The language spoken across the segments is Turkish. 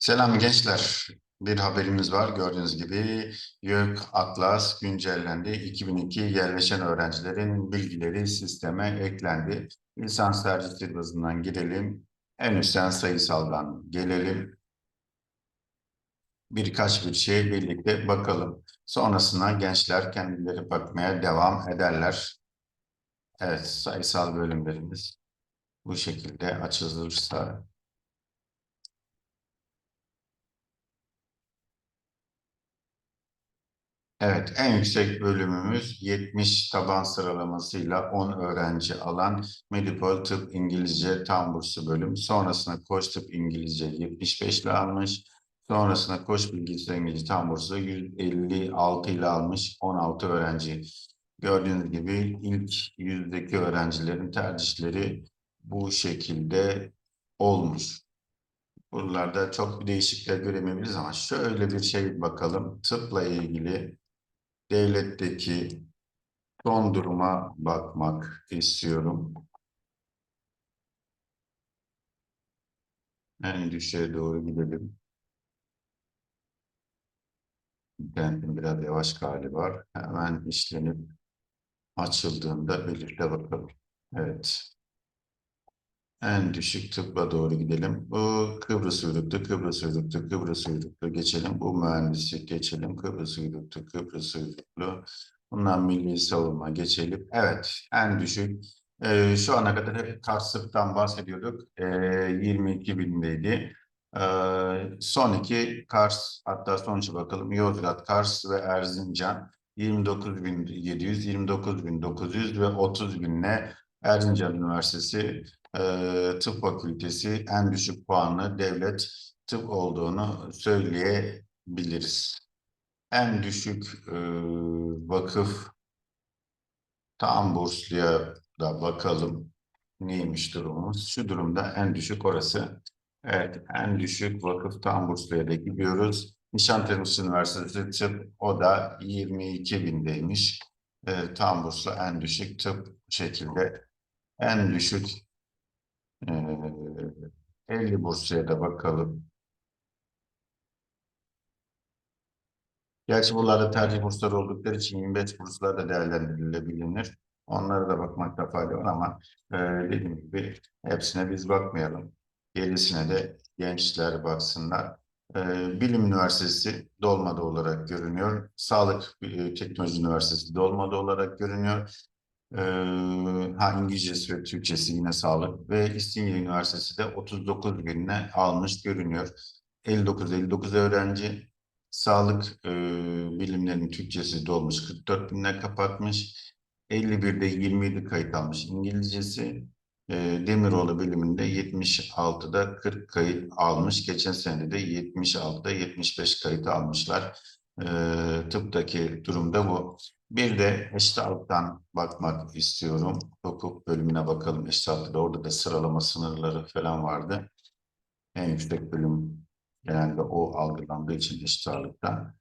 Selam gençler. Bir haberimiz var. Gördüğünüz gibi YÖK Atlas güncellendi. 2002 yerleşen öğrencilerin bilgileri sisteme eklendi. Lisans tercih hızından girelim. En üstten sayısaldan gelelim. Birkaç bir şey birlikte bakalım. Sonrasında gençler kendileri bakmaya devam ederler. Evet, sayısal bölümlerimiz bu şekilde açılırsa Evet, en yüksek bölümümüz 70 taban sıralamasıyla 10 öğrenci alan Medipol Tıp İngilizce tam burslu bölüm. Sonrasında Koç Tıp İngilizce 75 ile almış. Sonrasında Koç Bilgisayar İngilizce tam burslu 156 ile almış 16 öğrenci. Gördüğünüz gibi ilk yüzdeki öğrencilerin tercihleri bu şekilde olmuş. Buralarda çok bir değişiklikler göremeyebiliriz ama şöyle bir şey bakalım. Tıpla ilgili devletteki son duruma bakmak istiyorum. En düşüğe doğru gidelim. İnternetin biraz yavaş galiba. Hemen işlenip açıldığında birlikte bakalım. Evet. En düşük tıbba doğru gidelim. Bu Kıbrıs uyruklu, Kıbrıs uyruklu, Kıbrıs uyruklu geçelim. Bu mühendislik geçelim. Kıbrıs uyruklu, Kıbrıs uyruklu. Bundan milli savunma geçelim. Evet, en düşük. Ee, şu ana kadar hep Kars'tan bahsediyorduk. Ee, 22 bindeydi. Ee, son iki Kars, hatta sonuca bakalım. Yozgat, Kars ve Erzincan. 29.700, 29.900 ve 30 binle Erzincan Üniversitesi e, tıp fakültesi en düşük puanlı devlet tıp olduğunu söyleyebiliriz. En düşük e, vakıf tam bursluya da bakalım neymiş durumumuz. Şu durumda en düşük orası. Evet, en düşük vakıf tam bursluya da gidiyoruz. Nişantaşı Üniversitesi tıp o da 22 bindeymiş. E, tam burslu en düşük tıp şekilde en düşük ee, 50 bursaya da bakalım. Gerçi buralarda tercih bursları oldukları için 25 burslar da değerlendirilebilir. Onlara da bakmakta fayda var ama e, dediğim gibi hepsine biz bakmayalım. Gerisine de gençler baksınlar. E, Bilim Üniversitesi Dolma'da olarak görünüyor. Sağlık e, Teknoloji Üniversitesi Dolma'da olarak görünüyor. Ee, ha İngilizcesi ve Türkçesi yine sağlık ve İstinye Üniversitesi de 39 binine almış görünüyor. 59-59 öğrenci sağlık e, bilimlerinin Türkçesi dolmuş 44 binine kapatmış. 51'de 27 kayıt almış İngilizcesi. E, Demiroğlu biliminde 76'da 40 kayıt almış. Geçen sene de 76'da 75 kayıt almışlar. E, tıptaki durumda bu. Bir de eşit ağırlıktan bakmak istiyorum. Hukuk bölümüne bakalım eşit ağırlıkta. Orada da sıralama sınırları falan vardı. En yüksek bölüm genelde o algılandığı için eşit ağırlıkta.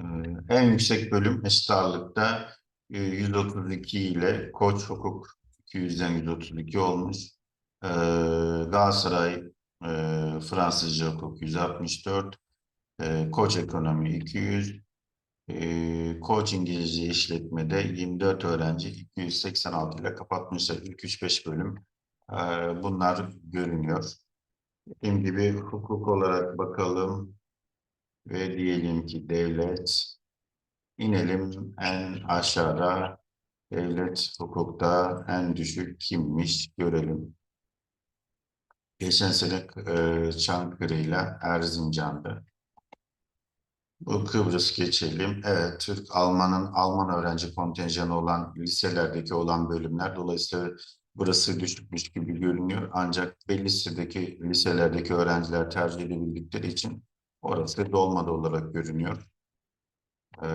Ee, en yüksek bölüm eşit ağırlıkta 132 ile Koç Hukuk 200'den 132 olmuş. Ee, Galatasaray e, Fransızca Hukuk 164. Ee, Koç Ekonomi 200. E, Koç İngilizce işletmede 24 öğrenci 286 ile kapatmışlar ilk 3-5 bölüm. E, bunlar görünüyor. Dediğim gibi hukuk olarak bakalım ve diyelim ki devlet inelim en aşağıda devlet hukukta en düşük kimmiş görelim. Geçen sene e, Çankırı ile Erzincan'da bu Kıbrıs geçelim. Evet, Türk, Alman'ın Alman öğrenci kontenjanı olan liselerdeki olan bölümler. Dolayısıyla burası düşükmüş gibi görünüyor. Ancak belli liselerdeki öğrenciler tercih edebildikleri için orası dolmadı olarak görünüyor. Ee,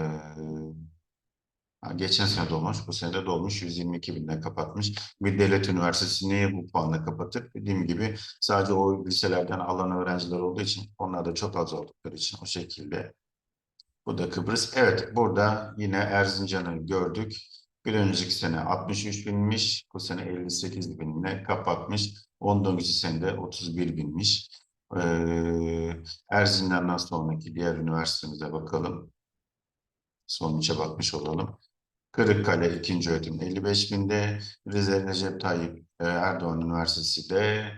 geçen sene dolmuş, bu sene de dolmuş 122 binde kapatmış. Bir devlet üniversitesi niye bu puanla kapatır? Dediğim gibi sadece o liselerden alan öğrenciler olduğu için onlar da çok az oldukları için o şekilde bu da Kıbrıs. Evet, burada yine Erzincan'ı gördük. Bir önceki sene 63 binmiş, bu sene 58 binle kapatmış. Ondan önceki sene de 31 binmiş. Ee, Erzincan'dan sonraki diğer üniversitemize bakalım. Sonuça bakmış olalım. Kırıkkale ikinci öğretim 55 binde, Rize Recep Tayyip e, Erdoğan Üniversitesi de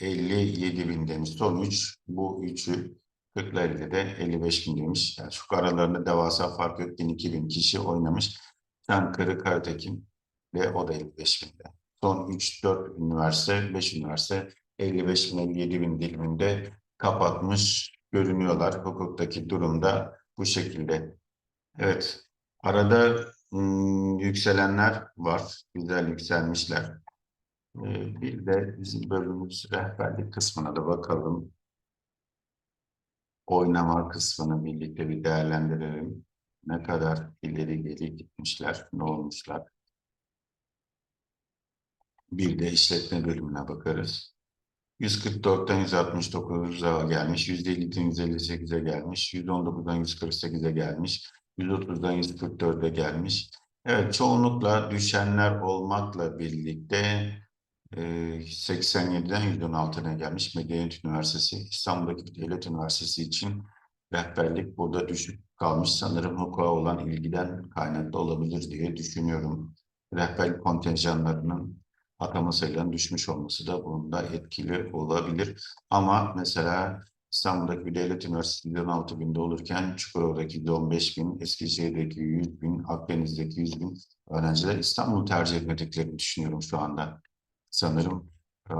57 bin demiş. Sonuç bu üçü Kırklareli'de de 55 bin demiş. Yani çok aralarında devasa fark yok. 1000 bin kişi oynamış. Çankırı, Karatekin ve o da 55 binde. Son 3-4 üniversite, 5 üniversite 55 bin 57 bin diliminde kapatmış görünüyorlar. Hukuktaki durumda bu şekilde. Evet. Arada hmm, yükselenler var. Güzel yükselmişler. Ee, bir de bizim bölümümüz rehberlik kısmına da bakalım. Oynama kısmını birlikte bir değerlendirelim. Ne kadar ileri geri gitmişler, ne olmuşlar. Bir de işletme bölümüne bakarız. 144'ten 169'a gelmiş, %50'den 158'e gelmiş, %19'dan 148'e gelmiş, 130'dan 144'e gelmiş. Evet, çoğunlukla düşenler olmakla birlikte 87'den 116'ya gelmiş Medeniyet Üniversitesi, İstanbul'daki Devlet Üniversitesi için rehberlik burada düşük kalmış. Sanırım hukuka olan ilgiden kaynaklı olabilir diye düşünüyorum. Rehberlik kontenjanlarının atama sayılarının düşmüş olması da bunda etkili olabilir. Ama mesela İstanbul'daki bir devlet üniversitesi 16 binde olurken Çukurova'daki 15 bin, Eskişehir'deki 100 bin, Akdeniz'deki 100 bin öğrenciler İstanbul'u tercih etmediklerini düşünüyorum şu anda. Sanırım e,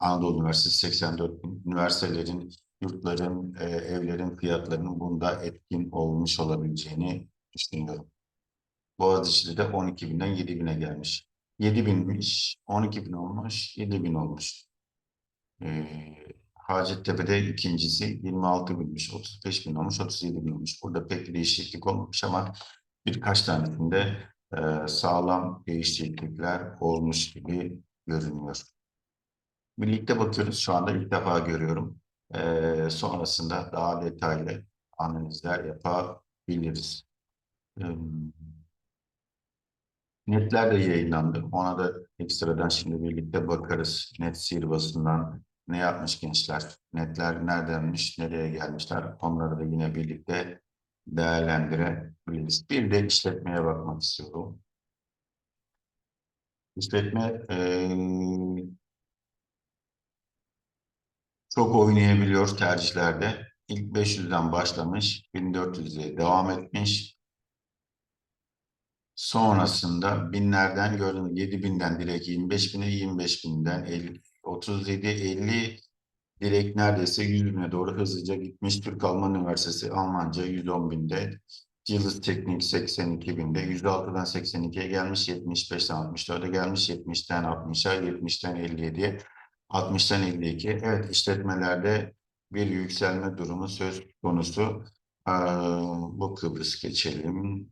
Anadolu Üniversitesi 84 bin, üniversitelerin, yurtların, e, evlerin fiyatlarının bunda etkin olmuş olabileceğini düşünüyorum. Boğaziçi'de de 12 binden 7 bine gelmiş. 7 binmiş, 12 bin olmuş, 7 bin olmuş. Ee, Hacettepe'de ikincisi 26 binmiş, 35 bin olmuş, 37 bin olmuş. Burada pek bir değişiklik olmamış ama birkaç tanesinde e, sağlam değişiklikler olmuş gibi görünüyor. Birlikte bakıyoruz. Şu anda ilk defa görüyorum. E, sonrasında daha detaylı analizler yapabiliriz. E, Netler de yayınlandı. Ona da ekstradan şimdi birlikte bakarız. Net sihirbazından ne yapmış gençler? Netler neredenmiş, nereye gelmişler? Onları da yine birlikte değerlendirebiliriz. Bir de işletmeye bakmak istiyorum. İşletme eee, çok oynayabiliyor tercihlerde. İlk 500'den başlamış, 1400'e devam etmiş. Sonrasında binlerden gördüm. 7 binden direkt 25 bine, 25 binden 50, 37, 50 direkt neredeyse 100 bine doğru hızlıca gitmiş. Türk Alman Üniversitesi Almanca 110 binde. Yıldız Teknik 82 binde. 106'dan 82'ye gelmiş. 75'ten 64'e gelmiş. 70'ten 60'a, 70'ten 57'ye, 60'tan 52. Evet işletmelerde bir yükselme durumu söz konusu. Ee, bu Kıbrıs geçelim.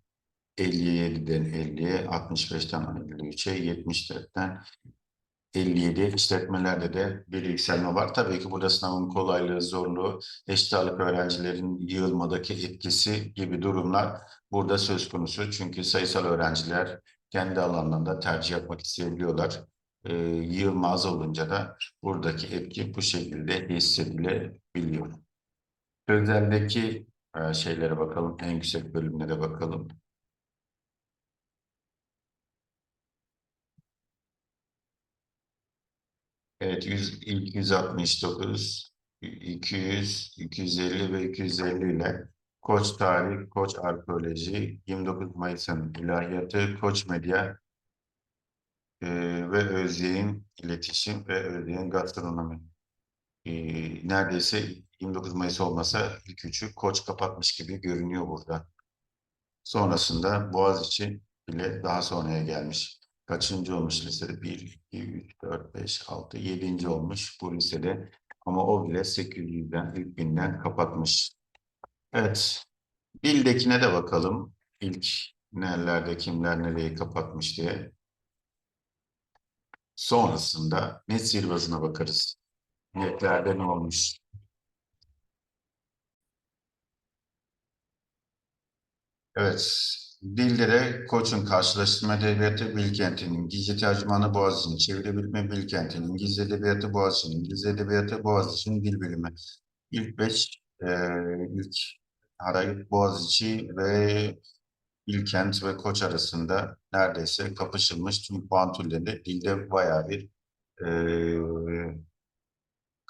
57'den 50'ye, 65'ten 53'e, 74'ten 57 işletmelerde de bir yükselme var. Tabii ki burada sınavın kolaylığı, zorluğu, eşit ağırlık öğrencilerin yığılmadaki etkisi gibi durumlar burada söz konusu. Çünkü sayısal öğrenciler kendi alanlarında tercih yapmak isteyebiliyorlar. Ee, yığılma az olunca da buradaki etki bu şekilde hissedilebiliyor. Özeldeki e, şeylere bakalım, en yüksek bölümlere bakalım. Evet, 100, ilk 169, 200, 250 ve 250 ile Koç Tarih, Koç Arkeoloji, 29 Mayıs'ın ilahiyatı, Koç Medya e, ve Özyeğin iletişim ve Özyeğin gastronomi. E, neredeyse 29 Mayıs olmasa ilk üçü Koç kapatmış gibi görünüyor burada. Sonrasında Boğaziçi bile daha sonraya gelmiş. Kaçıncı olmuş lisede? 1, 2, 3, 4, 5, 6, 7. olmuş bu lisede. Ama o bile 800'den, ilk binden kapatmış. Evet. Bildekine de bakalım. İlk nerelerde kimler nereyi kapatmış diye. Sonrasında net sihirbazına bakarız. Netlerde ne olmuş? Evet. Dillere Koç'un karşılaştırma edebiyatı Bilkent'in İngilizce tercümanı Boğaziçi'nin çevirebilme Bilkent'in İngilizce edebiyatı Boğaziçi'nin İngilizce edebiyatı Boğaziçi'nin dil bölümü. İlk beş, e, ilk arayıp Boğaziçi ve Bilkent ve Koç arasında neredeyse kapışılmış tüm puan türlerinde dilde bayağı bir e,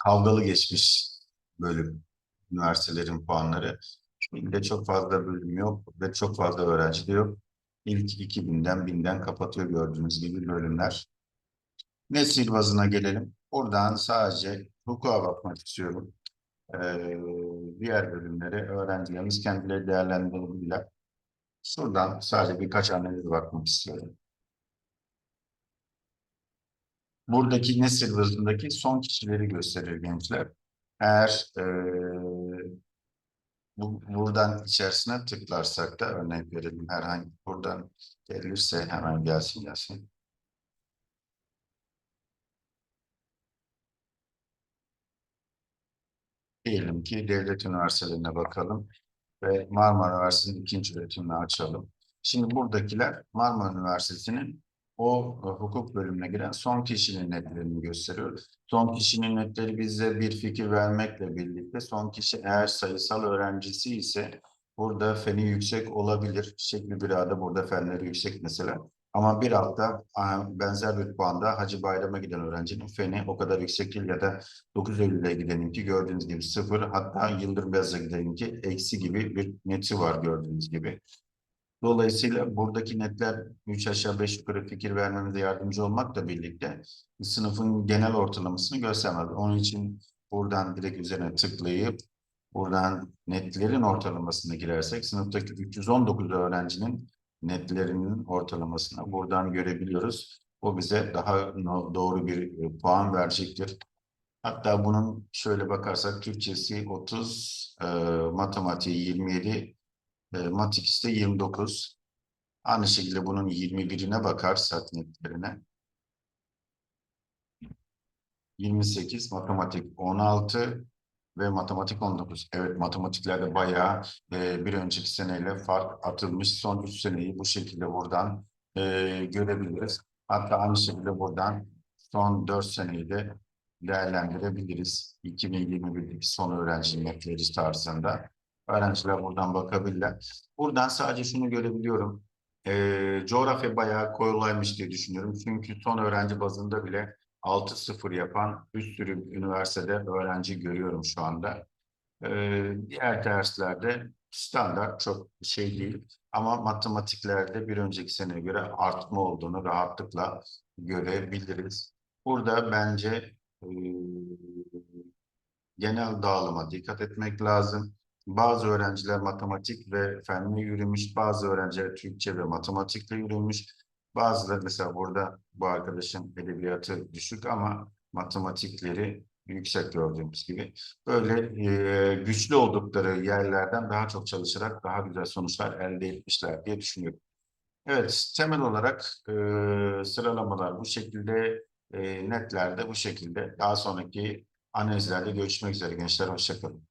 kavgalı geçmiş bölüm üniversitelerin puanları. Dilde çok fazla bölüm yok ve çok fazla öğrenci de yok. İlk 2000'den 1000'den kapatıyor gördüğünüz gibi bölümler. Nesil bazına gelelim. Buradan sadece hukuka bakmak istiyorum. Ee, diğer bölümleri öğrencilerimiz kendileri değerlendirebilirler. Şuradan sadece birkaç analiz bakmak istiyorum. Buradaki nesil bazındaki son kişileri gösterir gençler. Eğer eee, bu, buradan içerisine tıklarsak da örnek verelim herhangi buradan gelirse hemen gelsin gelsin. Diyelim ki devlet üniversitelerine bakalım ve Marmara Üniversitesi'nin ikinci öğretimini açalım. Şimdi buradakiler Marmara Üniversitesi'nin o hukuk bölümüne giren son kişinin netlerini gösteriyor. Son kişinin netleri bize bir fikir vermekle birlikte son kişi eğer sayısal öğrencisi ise burada feni yüksek olabilir. Şekli bir adı burada fenleri yüksek mesela. Ama bir altta a, benzer bir puanda Hacı Bayram'a giden öğrencinin feni o kadar yüksek değil ya da 9 Eylül'e gideninki gördüğünüz gibi sıfır hatta Yıldırım Beyaz'a gideninki eksi gibi bir neti var gördüğünüz gibi. Dolayısıyla buradaki netler 3 aşağı 5 yukarı fikir vermemize yardımcı olmakla birlikte sınıfın genel ortalamasını göstermez. Onun için buradan direkt üzerine tıklayıp buradan netlerin ortalamasına girersek sınıftaki 319 öğrencinin netlerinin ortalamasını buradan görebiliyoruz. O bize daha doğru bir e, puan verecektir. Hatta bunun şöyle bakarsak Türkçesi 30, e, matematiği 27, e, mat ikisi de 29. Aynı şekilde bunun 21'ine bakarsak netlerine 28, matematik 16 ve matematik 19. Evet matematiklerde bayağı e, bir önceki seneyle fark atılmış. Son 3 seneyi bu şekilde buradan e, görebiliriz. Hatta aynı şekilde buradan son 4 seneyi de değerlendirebiliriz. 2021'deki son öğrenci netleri tarzında. Öğrenciler buradan bakabilirler. Buradan sadece şunu görebiliyorum. E, coğrafya bayağı kolaymış diye düşünüyorum. Çünkü son öğrenci bazında bile 6-0 yapan bir sürü üniversitede öğrenci görüyorum şu anda. Ee, diğer derslerde standart çok şey değil ama matematiklerde bir önceki seneye göre artma olduğunu rahatlıkla görebiliriz. Burada bence e, genel dağılıma dikkat etmek lazım. Bazı öğrenciler matematik ve fenle yürümüş, bazı öğrenciler Türkçe ve matematikle yürümüş. Bazıları mesela burada bu arkadaşın edebiyatı düşük ama matematikleri yüksek gördüğümüz gibi. Böyle e, güçlü oldukları yerlerden daha çok çalışarak daha güzel sonuçlar elde etmişler diye düşünüyorum. Evet, temel olarak e, sıralamalar bu şekilde, e, netler de bu şekilde. Daha sonraki analizlerde görüşmek üzere gençler, hoşçakalın.